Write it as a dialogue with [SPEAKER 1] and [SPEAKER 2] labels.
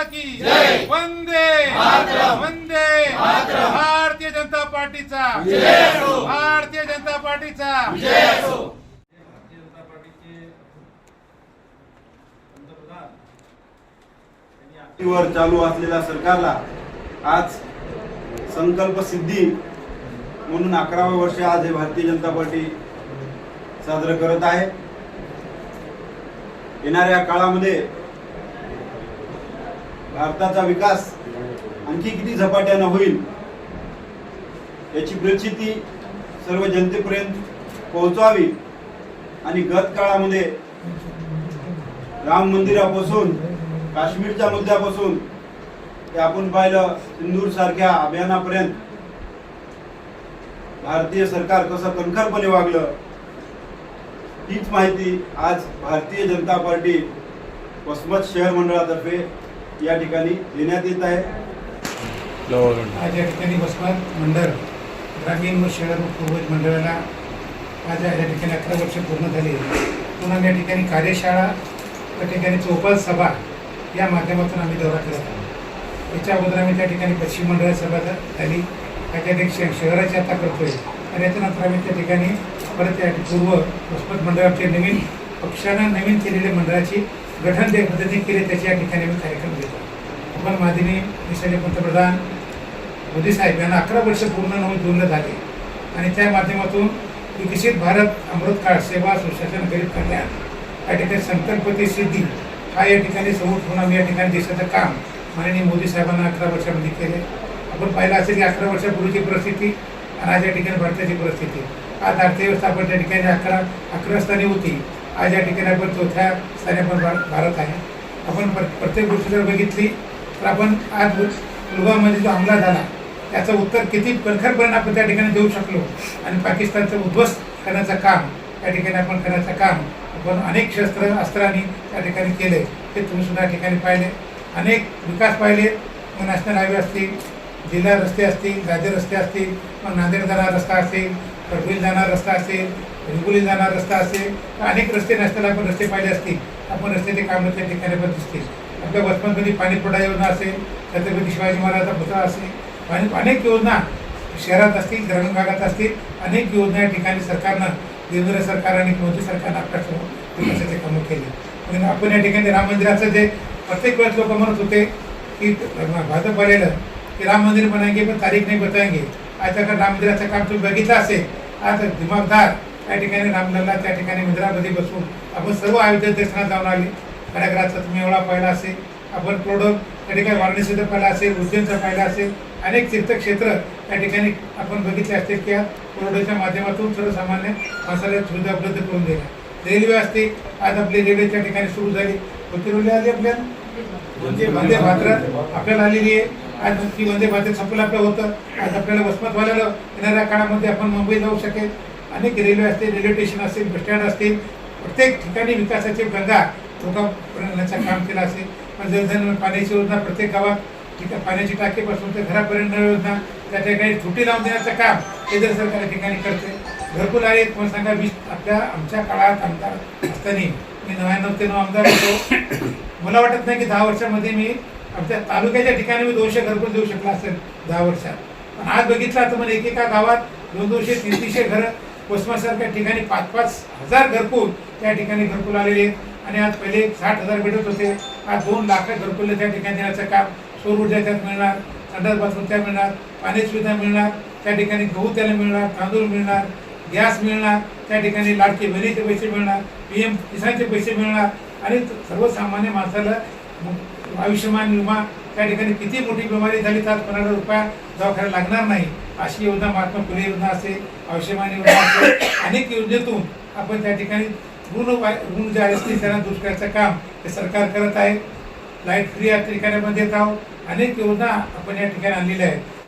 [SPEAKER 1] वंदे वंदे भारतीय जनता पार्टीचा. भारतीय जनता पार्टीचा.
[SPEAKER 2] भारतीय जनता पार्टीचे पंतप्रधान
[SPEAKER 3] चालू असलेल्या सरकारला आज संकल्प सिद्धी म्हणून अकरावं वर्ष आज हे भारतीय जनता पार्टी साजरं करत आहे. येणाऱ्या काळामध्ये भारताचा विकास आणखी किती झपाट्यानं होईल याची प्रचिती सर्व जनतेपर्यंत पोहोचवावी आणि गत काळामध्ये राम मंदिरापासून काश्मीरच्या मुद्द्यापासून ते आपण पाहिलं सिंदूर सारख्या अभियानापर्यंत. भारतीय सरकार कसं कणखरपणे वागलं हीच माहिती आज भारतीय जनता पार्टी वसमत शहर मंडळातर्फे या ठिकाणी देण्यात येत आहे.
[SPEAKER 1] आज या ठिकाणी वसमत मंडळ ग्रामीण व शहर पूर्वज मंडळाला आज या ठिकाणी अकरा वर्ष पूर्ण झाली पुन्हा या ठिकाणी कार्यशाळा त्या ठिकाणी चौपाल सभा या माध्यमातून आम्ही दौरा करत आहोत. याच्या अगोदर आम्ही त्या ठिकाणी पश्चिम मंडळ सभा झाली. त्याच्या ठिकाणी शहराची आता करतोय. आणि याच्यानंतर आम्ही त्या ठिकाणी परत त्या पूर्व वसमत मंडळाचे नवीन पक्षानं नवीन केलेल्या मंडळाची गठन जे पद्धतीने केले त्याचे या ठिकाणी आम्ही कार्यक्रम घेतो. आपण मादिनी देशाचे पंतप्रधान मोदी साहेब यांना अकरा वर्ष पूर्ण नऊ पूर्ण झाले. आणि त्या माध्यमातून विकसित भारत अमृतकाळ सेवा सुशासन गरीब कल्याण या ठिकाणी संकल्पती सिद्धी हा या ठिकाणी समोर ठेवून आम्ही या ठिकाणी देशाचं काम माननीय मोदी साहेबांना अकरा वर्षामध्ये केले. आपण पाहिलं असेल की अकरा वर्षापूर्वीची परिस्थिती आणि आज या ठिकाणी भारताची परिस्थिती. आज अर्थव्यवस्था आपण त्या ठिकाणी अकरा अकरा स्थानी होती. आज या ठिकाणी आपण चौथ्या स्थानी आपण भारत आहे. आपण प्र- प्रत्येक गोष्ट जर बघितली तर आपण आज पुलवामामध्ये जो हमला झाला त्याचं उत्तर किती कणखरपणे आपण त्या ठिकाणी देऊ शकलो. आणि पाकिस्तानचं उद्ध्वस्त करण्याचं काम त्या ठिकाणी आपण करण्याचं काम आपण अनेक शस्त्र अस्त्रांनी त्या ठिकाणी केले. ते तुम्ही सुद्धा या ठिकाणी पाहिले. अनेक विकास पाहिले. मग नॅशनल हायवे असतील जिल्हा रस्ते असतील राज्य रस्ते असतील मग नांदेड जाणारा रस्ता असेल परभणी जाणारा रस्ता असेल हिंगोली जाणारा रस्ता असेल तर अनेक रस्ते नसताना आपण रस्ते पाहिले असतील. आपण रस्त्याचे कामं त्या ठिकाणी पण दिसतील. आपल्या वसमतमध्ये पाणीपुरा योजना असेल छत्रपती शिवाजी महाराजांचा पुतळा असेल आणि अनेक योजना शहरात असतील ग्रामीण भागात असतील अनेक योजना या ठिकाणी सरकारनं केंद्र सरकार आणि मोदी सरकारनं आपल्यासमोर विकासाचे कामं केली. म्हणून आपण या ठिकाणी राम मंदिराचं जे प्रत्येक वेळेस लोक म्हणत होते की भाजप आलेलं की राम मंदिर बनाएंगे पण तारीख नाही बताएंगे आज तक राम मंदिराचं काम तुम्ही बघितलं असेल आज दिमागदार त्या ठिकाणी रामलला त्या ठिकाणी मंदिरामध्ये बसून आपण सर्व अयोध्या दर्शनात जाऊन आले. प्रयागराजचा तुम्ही एवढा पाहिला असेल. आपण प्रोडक्ट त्या ठिकाणी वाराणसीचं पाहिलं असेल उज्जैनचं पाहिलं असेल. अनेक तीर्थक्षेत्र त्या ठिकाणी आपण बघितले असते की या प्रोडक्टच्या माध्यमातून सर्वसामान्य माणसाला सुविधा उपलब्ध करून दिल्या. रेल्वे असते. आज आपली रेल्वे त्या ठिकाणी सुरू झाली. कोणती रेल्वे आली आपल्याला? म्हणजे वंदे भारत आपल्याला आलेली आहे. आज ती वंदे भारत संपलं आपलं होतं. आज आपल्याला वसमतवाल्याला येणाऱ्या काळामध्ये आपण मुंबई जाऊ शकेल. अनेक रेल्वे असतील रेल्वे स्टेशन असतील बस स्टँड असतील प्रत्येक ठिकाणी विकासाची गंगा लोकांपर्यंत काम केलं असेल. पण जलधन पाण्याची योजना प्रत्येक गावात ठीक आहे पाण्याची टाकीपासून ते घरापर्यंत नळ योजना त्या ठिकाणी तुटी लावून देण्याचं काम केंद्र सरकार या ठिकाणी करते घरकुल आले पण सांगा वीस आपल्या आमच्या काळात आमदार असताना मी नव्याण्णव ते नऊ आमदार होतो. मला वाटत नाही की दहा वर्षामध्ये मी आमच्या तालुक्याच्या ठिकाणी मी दोनशे घरकुल देऊ शकला असेल दहा वर्षात. पण आज बघितलं तर मला एकेका गावात दोन दोनशे तीन तीनशे घरं कोसमासारख्या ठिकाणी पाच पाच हजार घरकुल त्या ठिकाणी घरकुल आलेले आहेत. आणि आज पहिले साठ हजार भेटत होते. आज दोन लाख घरकुल त्या ठिकाणी देण्याचं काम सौर ऊर्जा त्यात मिळणार संडास बाथरूम त्या मिळणार पाणी सुविधा मिळणार त्या ठिकाणी गहू त्याला मिळणार तांदूळ मिळणार गॅस मिळणार त्या ठिकाणी लाडके बहिणीचे पैसे मिळणार पी एम किसानचे पैसे मिळणार. आणि सर्वसामान्य माणसाला आयुष्यमान विमा त्या ठिकाणी किती मोठी बिमारी झाली तर कोणाला रुपया दवाखान्याला लागणार नाही? अशी योजना महात्मा फुले योजना असेल आयुष्यमान योजना असेल अनेक योजनेतून आपण त्या ठिकाणी ऋण ऋण जे असतील त्यांना दूर करायचं काम हे सरकार करत आहे. लाइट फ्री या ठिकाणी आपण देत आहोत अनेक योजना आपण या ठिकाणी आणलेल्या आहेत.